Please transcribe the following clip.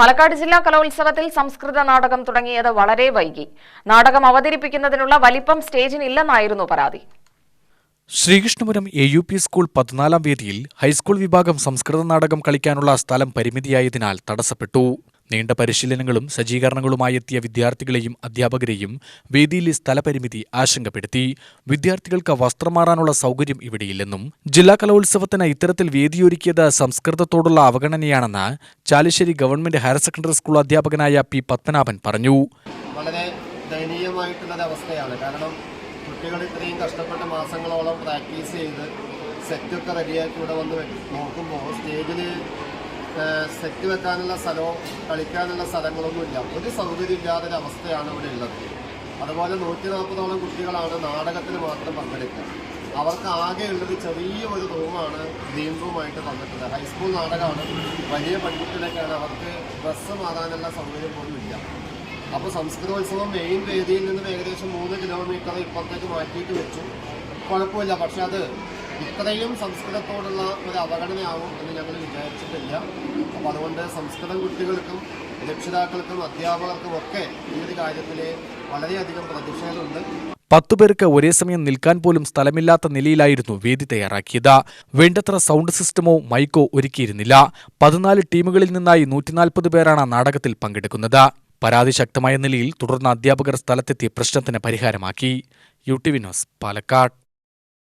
പാലക്കാട് ജില്ലാ കലോത്സവത്തിൽ സംസ്കൃത നാടകം തുടങ്ങിയത് വളരെ വൈകി. നാടകം അവതരിപ്പിക്കുന്നതിനുള്ള വലിപ്പം സ്റ്റേജിനില്ലെന്നായിരുന്നു പരാതി. Sreekrishnapuram A U P school പതിനാലാം വേദിയിൽ ഹൈസ്കൂൾ വിഭാഗം സംസ്കൃത നാടകം കളിക്കാനുള്ള സ്ഥലം പരിമിതിയായതിനാൽ തടസ്സപ്പെട്ടു. നീണ്ട പരിശീലനങ്ങളും സജ്ജീകരണങ്ങളുമായി എത്തിയ വിദ്യാർത്ഥികളെയും അധ്യാപകരെയും വേദിയിലെ സ്ഥലപരിമിതി ആശങ്കപ്പെടുത്തി. വിദ്യാർത്ഥികൾക്ക് വസ്ത്രം മാറാനുള്ള സൗകര്യം ഇവിടെയില്ലെന്നും ജില്ലാ കലോത്സവത്തിന് ഇത്തരത്തിൽ വേദിയൊരുക്കിയത് സംസ്കൃതത്തോടുള്ള അവഗണനയാണെന്ന് Chalissery government higher secondary school അധ്യാപകനായ പി പത്മനാഭൻ പറഞ്ഞു. വളരെ ദയനീയമായിട്ടുള്ളൊരവസ്ഥയാണ് കാരണം കുട്ടികൾ ഇത്രയും കഷ്ടപ്പെട്ട് മാസങ്ങളോളം പ്രാക്ടീസ് ചെയ്ത് സെറ്റൊക്കെ റെഡിയാക്കി ഇവിടെ വന്ന് നോക്കുമ്പോൾ സ്റ്റേജിൽ സെറ്റ് വെക്കാനുള്ള സ്ഥലമോ കളിക്കാനുള്ള സ്ഥലങ്ങളൊന്നുമില്ല. ഒരു സൗകര്യം ഇല്ലാത്തൊരു അവസ്ഥയാണ് ഇവിടെ ഉള്ളത്. അതുപോലെ നൂറ്റി നാൽപ്പതോളം കുട്ടികളാണ് നാടകത്തിന് മാത്രം പങ്കെടുക്കുക. അവർക്ക് ആകെ ഉള്ളത് ചെറിയ ഒരു റൂമാണ് ഗ്രീൻ റൂമായിട്ട് തന്നിട്ടുള്ളത്. ഹൈസ്കൂൾ നാടകമാണ്. വലിയ പഠിപ്പിക്കലൊക്കെയാണ്. അവർക്ക് ഡ്രസ്സ് മാറാനുള്ള സൗകര്യം പോലും ഇല്ല. അപ്പോൾ സംസ്കൃതോത്സവം മെയിൻ വേദിയിൽ നിന്ന് ഏകദേശം മൂന്ന് കിലോമീറ്റർ ഇപ്പുറത്തേക്ക് മാറ്റിയിട്ട് വെച്ചു. കുഴപ്പമില്ല. പക്ഷേ അത് ഇത്രയും സംസ്കൃതത്തോടുള്ള ഒരു അവഗണനയാവും എന്ന് ഞങ്ങൾ വിചാരിച്ചിട്ടില്ല. അപ്പോൾ അതുകൊണ്ട് സംസ്കൃതം കുട്ടികൾക്കും രക്ഷിതാക്കൾക്കും അധ്യാപകർക്കും ഒക്കെ ഈ ഒരു കാര്യത്തിൽ വളരെയധികം പ്രതിഷേധമുണ്ട്. പത്തു പേർക്ക് ഒരേ സമയം നിൽക്കാൻ പോലും സ്ഥലമില്ലാത്ത നിലയിലായിരുന്നു വേദി തയ്യാറാക്കിയത്. വേണ്ടത്ര സൗണ്ട് സിസ്റ്റമോ മൈക്കോ ഒരുക്കിയിരുന്നില്ല. പതിനാല് ടീമുകളിൽ നിന്നായി നൂറ്റിനാൽപ്പത് പേരാണ് നാടകത്തിൽ പങ്കെടുക്കുന്നത്. പരാതി ശക്തമായ നിലയിൽ തുടർന്ന് അധ്യാപകർ സ്ഥലത്തെത്തി പ്രശ്നത്തിന് പരിഹാരമാക്കി. U T Vinos Palakkad.